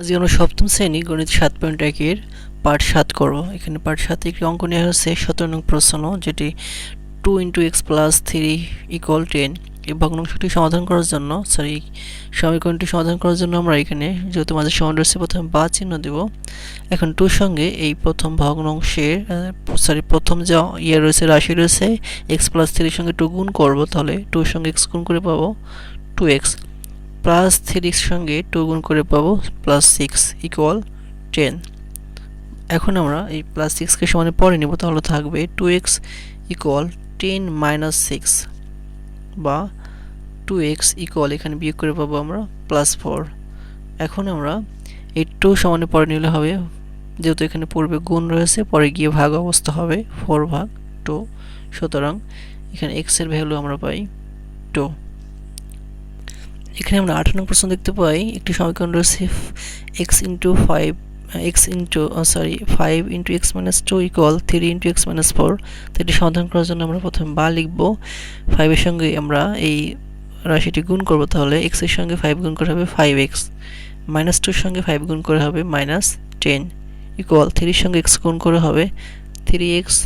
আজ আমরা সপ্তম শ্রেণি গণিত সাত পয়েন্ট একের পার্ট সাত করব এখানে পার্ট সাতে একটি অঙ্ক নেওয়া হচ্ছে সতেরো নং প্রশ্ন, যেটি two into x plus three equal ten এই ভগ্নাংশটি সমাধান করার জন্য সরি সমীকরণটি সমাধান করার জন্য আমরা এখানে যেহেতু মাঝে সমান রয়েছে প্রথমে বা চিহ্ন দেব, এখন টুর সঙ্গে এই প্রথম ভগ্নাংশের সরি প্রথম যে ইয়ে রয়েছে, রাশি রয়েছে এক্স প্লাস থ্রির সঙ্গে টু গুণ করব, তাহলে টুর সঙ্গে এক্স গুণ করে পাবো টু এক্স প্লাস থ্রির সঙ্গে টু গুণ করে পাবো প্লাস সিক্স ইকুয়াল টেন এখন আমরা এই প্লাস সিক্সকে সমানে পরে নেব, তাহলে থাকবে two x equal ten minus six বা টু এক্স ইকুয়াল এখানে বিয়োগ করে পাবো আমরা প্লাস ফোর এখন আমরা এই টু সমানে পরে নিলে হবে, যেহেতু এখানে পূর্বে গুণ রয়েছে, পরে গিয়ে ভাগ অবস্থা হবে ফোর ভাগ টু সুতরাং এখানে এক্সের ভ্যালু আমরা পাই টু এখানে আমরা আঠান্ন প্রশ্ন দেখতে পাই। একটি সমীকরণ রয়েছে x into five x into sorry five into x minus two equal three into x minus four তো এটি সমাধান করার জন্য আমরা প্রথমে বা লিখব। ফাইভের সঙ্গে আমরা এই রাশিটি গুণ করব তাহলে এক্সের সঙ্গে ফাইভ গুণ করে হবে ফাইভ এক্স মাইনাস টুর সঙ্গে ফাইভ গুণ করে হবে মাইনাস টেন ইকুয়াল থ্রির সঙ্গে এক্স গুণ করে হবে থ্রি এক্স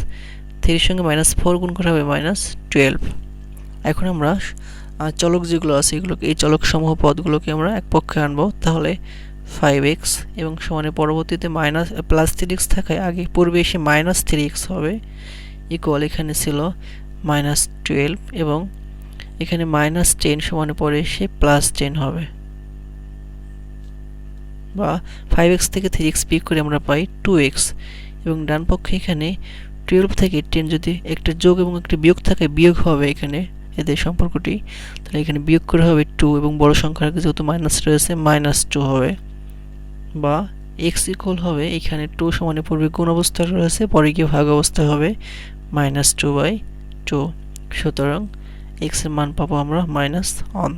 থ্রির সঙ্গে মাইনাস ফোর গুণ করে হবে মাইনাস টুয়েলভ এখন আমরা চলক যেগুলো আছে এগুলোকে এই চলক সমূহ পদগুলোকে আমরা এক পক্ষে আনব। তাহলে ফাইভ এক্স এবং সমানে পরবর্তীতে মাইনাস প্লাস থ্রি এক্স থাকায় আগে পূর্বে এসে মাইনাস থ্রি এক্স হবে ইকুয়াল এখানে ছিল মাইনাস টুয়েলভ এবং এখানে মাইনাস টেন সমানে পরে এসে প্লাস টেন হবে। বা ফাইভ এক্স থেকে থ্রি এক্স বিয়োগ করে আমরা পাই টু এক্স এবং ডান পক্ষে এখানে টুয়েলভ থেকে টেন যদি একটা যোগ এবং একটা বিয়োগ থাকে, বিয়োগ হবে এখানে। এদের সম্পর্কটি, তাহলে এখানে বিয়োগ করে হবে টু এবং বড় সংখ্যার যেহেতু মাইনাস রয়েছে মাইনাস টু হবে। বা এক্স ইকুয়াল হবে, এখানে টু সমানে পূর্বে কোন অবস্থা রয়েছে, পরে গিয়ে ভাগ অবস্থা হবে মাইনাস টু বাই টু সুতরাং এক্সের মান পাবো আমরা মাইনাস ওয়ান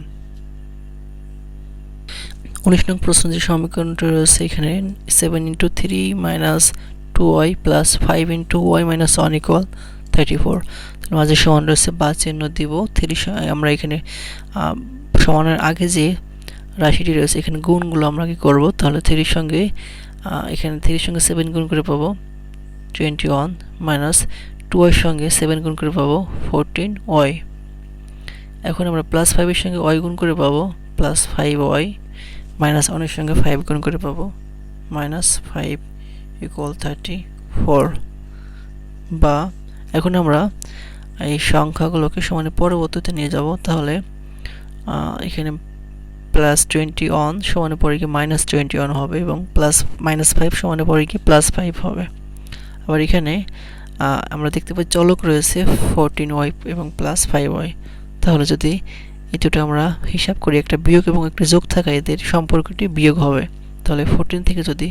উনিশ নং প্রশ্ন যে সমীকরণটা রয়েছে, এখানে seven into three minus two y plus five into y minus one equal thirty four মাঝে সমান রয়েছে বা চিহ্ন দিব থ্রি আমরা এখানে সমানের আগে যে রাশিটি রয়েছে, এখানে গুণগুলো আমরা কি করব? তাহলে থ্রির সঙ্গে এখানে থ্রির সঙ্গে সেভেন গুণ করে পাবো টোয়েন্টি ওয়ান মাইনাস টু ওয়াইয়ের সঙ্গে সেভেন গুণ করে পাবো ফোরটিন ওয়াই এখন আমরা প্লাস ফাইভের সঙ্গে ওয়াই গুণ করে পাবো প্লাস ফাইভ ওয়াই মাইনাস ওয়ানের সঙ্গে ফাইভ গুণ করে পাবো minus five equal thirty four বা এখন আমরা এই সংখ্যাগুলোকে সমানে পরবর্তীতে নিয়ে যাব। তাহলে এখানে প্লাস টোয়েন্টি ওয়ান সমানে পরে কি মাইনাস টোয়েন্টি ওয়ান হবে এবং প্লাস মাইনাস ফাইভ সমানে পরে কি প্লাস ফাইভ হবে। আবার এখানে আমরা দেখতে পাই চলক রয়েছে ফোরটিন ওয়াই এবং প্লাস ফাইভ ওয়াই তাহলে যদি এই দুটো আমরা হিসাব করি, একটা বিয়োগ এবং একটা যোগ থাকা এদের সম্পর্কটি বিয়োগ হবে। তাহলে ফোরটিন থেকে যদি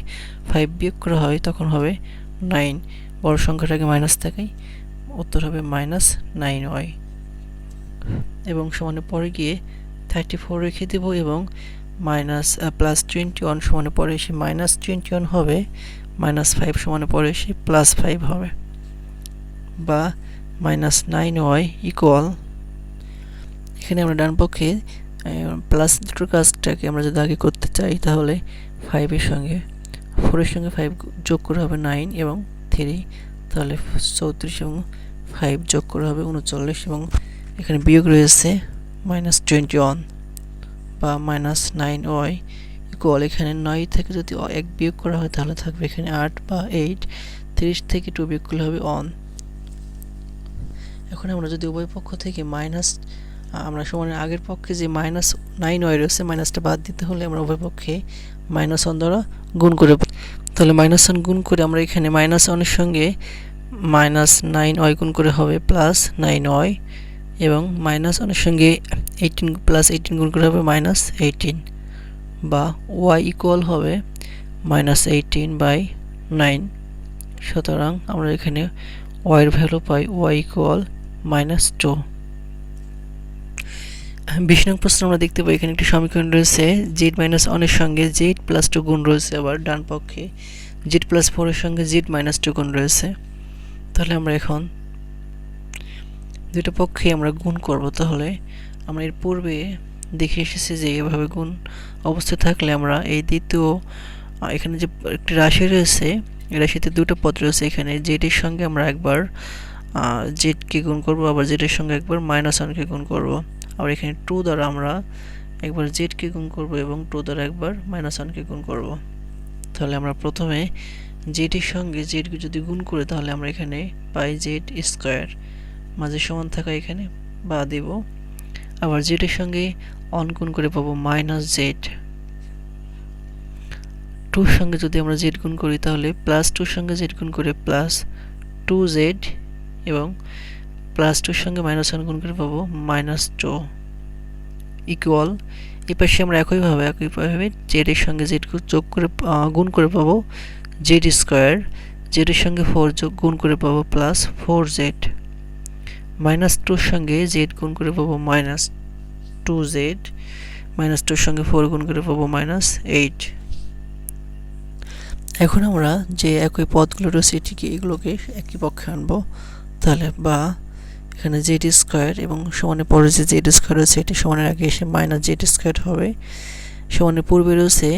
ফাইভ বিয়োগ করা হয়, তখন হবে নাইন বড় সংখ্যাটাকে মাইনাস থাকায় উত্তর হবে মাইনাস নাইন ওয়াই এবং সমানে পরে গিয়ে থার্টি ফোর রেখে দেব এবং মাইনাস প্লাস টোয়েন্টি ওয়ান সমানে পরে এসে মাইনাস টোয়েন্টি ওয়ান হবে মাইনাস ফাইভ সমানে পরে এসে প্লাস ফাইভ হবে। বা মাইনাস নাইন ওয়াই ইকুয়াল এখানে আমরা ডান পক্ষে প্লাস দুটোর কাজটাকে আমরা যদি আগে করতে চাই তাহলে ফাইভের সঙ্গে ফোরের সঙ্গে ফাইভ যোগ করে হবে নাইন এবং থ্রি তাহলে চৌত্রিশ এবং ফাইভ যোগ করা হবে উনচল্লিশ এবং এখানে বিয়োগ রয়েছে মাইনাস টোয়েন্টি ওয়ান বা মাইনাস ইকুয়াল এখানে নয় থেকে যদি এক বিয়োগ করা হয় তাহলে থাকবে এখানে আট বা এইট তিরিশ থেকে টু বিয়োগ করলে হবে অন এখন আমরা যদি উভয় পক্ষ থেকে মাইনাস আমরা সমানের আগের পক্ষে যে মাইনাস নাইন ওয়াই রয়েছে মাইনাসটা বাদ দিতে হলে আমরা উভয় পক্ষে মাইনাস ওয়ান দ্বারা গুণ করে, তাহলে মাইনাস ওয়ান গুণ করে আমরা এখানে মাইনাস ওয়ানের সঙ্গে মাইনাস নাইন ওয়াই গুণ করে হবে প্লাস নাইন ওয়াই এবং মাইনাস ওয়ানের সঙ্গে এইটিন প্লাস এইটিন গুণ করে হবে মাইনাস এইটিন বা ওয়াই ইকুয়াল হবে মাইনাস এইটিন বাই নাইন। সুতরাং আমরা এখানে ওয়াইয়ের ভ্যালু পাই ওয়াই ইকুয়াল মাইনাস টু। বিশ নং প্রশ্ন আমরা দেখতে পাই, এখানে একটি সমীকরণ রয়েছে জেড মাইনাস ওয়ানের সঙ্গে জেড প্লাস টু গুণ রয়েছে, আবার ডান পক্ষে জেড প্লাস ফোরের সঙ্গে জেড মাইনাস টু গুণ রয়েছে। তাহলে আমরা এখন দুটো পক্ষে আমরা গুণ করব। তাহলে আমরা এর পূর্বে দেখে এসেছি যে এভাবে গুণ অবস্থায় থাকলে আমরা এই দ্বিতীয় এখানে যে একটি রাশি রয়েছে রাশিতে দুটো পদ রয়েছে এখানে। জেডের সঙ্গে আমরা একবার জেডকে গুণ করব, আবার জেডের সঙ্গে একবার মাইনাস ওয়ানকে গুণ করব। আবার এখানে টু দ্বারা আমরা একবার জেডকে গুণ করব এবং টু দ্বারা একবার মাইনাস ওয়ানকে গুণ করব। তাহলে আমরা প্রথমে জেডের সঙ্গে জেডকে যদি গুণ করে তাহলে আমরা এখানে পাই জেড স্কোয়ার। মাঝে সমান থাকা এখানে, বা দেব। আবার জেডের সঙ্গে অন গুণ করে পাবো মাইনাস জেড টুর সঙ্গে যদি আমরা জেড গুণ করি তাহলে প্লাস টুর সঙ্গে জেড গুণ করে প্লাস টু জেড এবং প্লাস টুর সঙ্গে মাইনাস ওয়ান গুণ করে পাবো মাইনাস টু ইকুয়াল এই পাশে আমরা একইভাবে একইভাবে জেডের সঙ্গে জেড যোগ করে গুণ করে পাবো জেড স্কোয়ার, জেডের সঙ্গে ফোর যোগ গুণ করে পাবো প্লাস ফোর জেড মাইনাস টুর সঙ্গে জেড গুণ করে পাবো মাইনাস টু জেড মাইনাস টুর সঙ্গে ফোর গুণ করে পাবো মাইনাস এইট এখন আমরা যে একই পদগুলো রয়েছে এটিকে এগুলোকে একই পক্ষে আনব। তাহলে বা এখানে জেড স্কোয়ার এবং সমানের পরে যে জেড স্কোয়ার রয়েছে, এটি সমানের আগে এসে মাইনাস জেড স্কোয়ার হবে। সমানের পূর্বে রয়েছে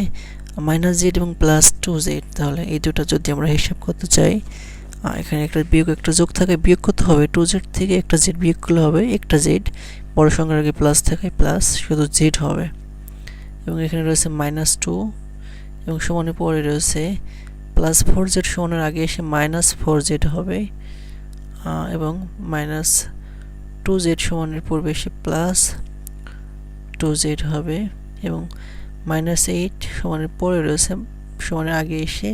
মাইনাস জেড এবং প্লাস টু জেড তাহলে এই দুটো যদি আমরা হিসাব করতে চাই এখানে একটা বিয়োগ, একটা যোগ থাকে বিয়োগ করতে হবে টু জেড থেকে একটা জেড বিয়োগ করলে হবে একটা জেড বড় সংখ্যার আগে প্লাস থাকে প্লাস শুধু জেড হবে। এবং এখানে রয়েছে মাইনাস টু এবং সমানের পরে রয়েছে প্লাস ফোর জেড সমানের আগে এসে মাইনাস ফোর জেড হবে এবং মাইনাস টু জেড সমানের পূর্বে এসে প্লাস টু জেড হবে, এবং মাইনাস এইট সমানের পরে রয়েছে, সমানের আগে এসে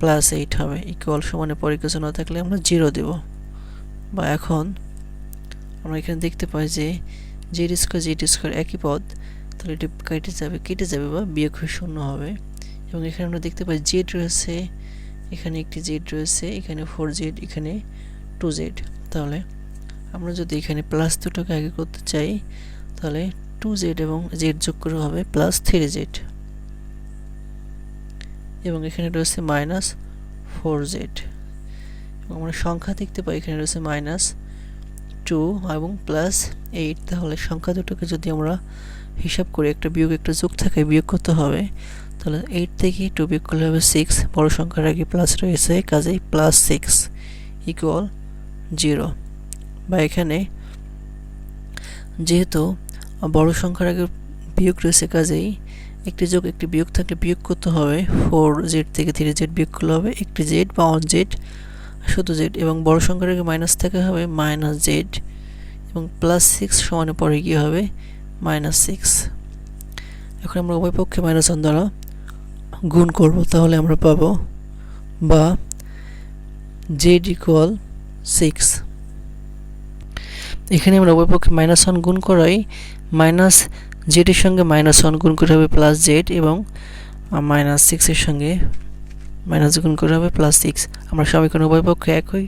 প্লাস এইট হবে ইকুয়াল সমানের পরে কিছু না থাকলে আমরা জিরো দেব। বা এখন আমরা এখানে দেখতে পাই যে জেড স্কোয়ার জেড স্কোয়ার একই পদ, তাহলে এটি কেটে যাবে কেটে যাবে বা বিয়োগ হয়ে শূন্য হবে। এবং এখানে আমরা দেখতে পাই জেড রয়েছে, এখানে একটি জেড রয়েছে, এখানে ফোর জেড এখানে টু জেড তাহলে আমরা যদি এখানে প্লাস দুটোকে আগে করতে চাই, তাহলে টু জেড এবং জেড যোগ করে হবে প্লাস থ্রি জেড এবং এখানে রয়েছে মাইনাস ফোর জেড এবং আমরা সংখ্যা দেখতে পাই, এখানে রয়েছে মাইনাস টু এবং প্লাস এইট তাহলে সংখ্যা দুটোকে যদি আমরা হিসাব করি, একটা বিয়োগ একটা যোগ থাকে বিয়োগ করতে হবে, তাহলে এইট থেকে টু বিয়োগ করলে হবে সিক্স বড় সংখ্যার আগে প্লাস রয়েছে, কাজেই প্লাস সিক্স ইকুয়াল জিরো বা এখানে যেহেতু বড় সংখ্যার আগে বিয়োগ রয়েছে কাজেই। একটি যোগ, একটি বিয়োগ থাকলে বিয়োগ করতে হবে। ফোর জেড থেকে থ্রি জেড বিয়োগ করলে হবে। একটি জেড বা ওয়ান জেড শুধু জেড এবং বড় সংখ্যার আগে মাইনাস থাকা হবে মাইনাস জেড এবং প্লাস সিক্স সমানে পরে গিয়ে হবে মাইনাস সিক্স এখন আমরা উভয় পক্ষে মাইনাস ওয়ান দ্বারা গুণ করব। তাহলে আমরা পাবো বা জেড ইকুয়াল সিক্স এখানে আমরা উভয় পক্ষে মাইনাস ওয়ান গুণ করাই। মাইনাস জেডের সঙ্গে মাইনাস ওয়ান গুণ করে হবে প্লাস জেড এবং মাইনাস সিক্সের সঙ্গে মাইনাস গুণ করে হবে প্লাস সিক্স আমরা সমীকরণ উভয় পক্ষে একই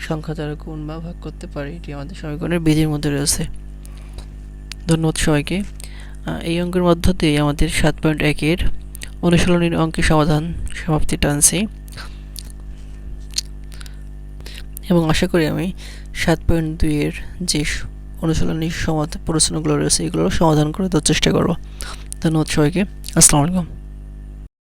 সংখ্যা দ্বারা গুণ বা ভাগ করতে পারি। এটি আমাদের সমীকরণের বিধির মধ্যে রয়েছে। ধন্যবাদ সবাইকে। এই অঙ্কের মধ্য দিয়ে আমাদের সাত পয়েন্ট একের অনুশীলনীর অঙ্কের সমাধান সমাপ্তি টানছি। এবং আশা করি আমি সাত পয়েন্ট দুইয়ের যে অনুশীলনী সমাধান প্রশ্নগুলো রয়েছে এগুলোর সমাধান করে দেওয়ার চেষ্টা করব। ধন্যবাদ সবাইকে। আসসালামু আলাইকুম।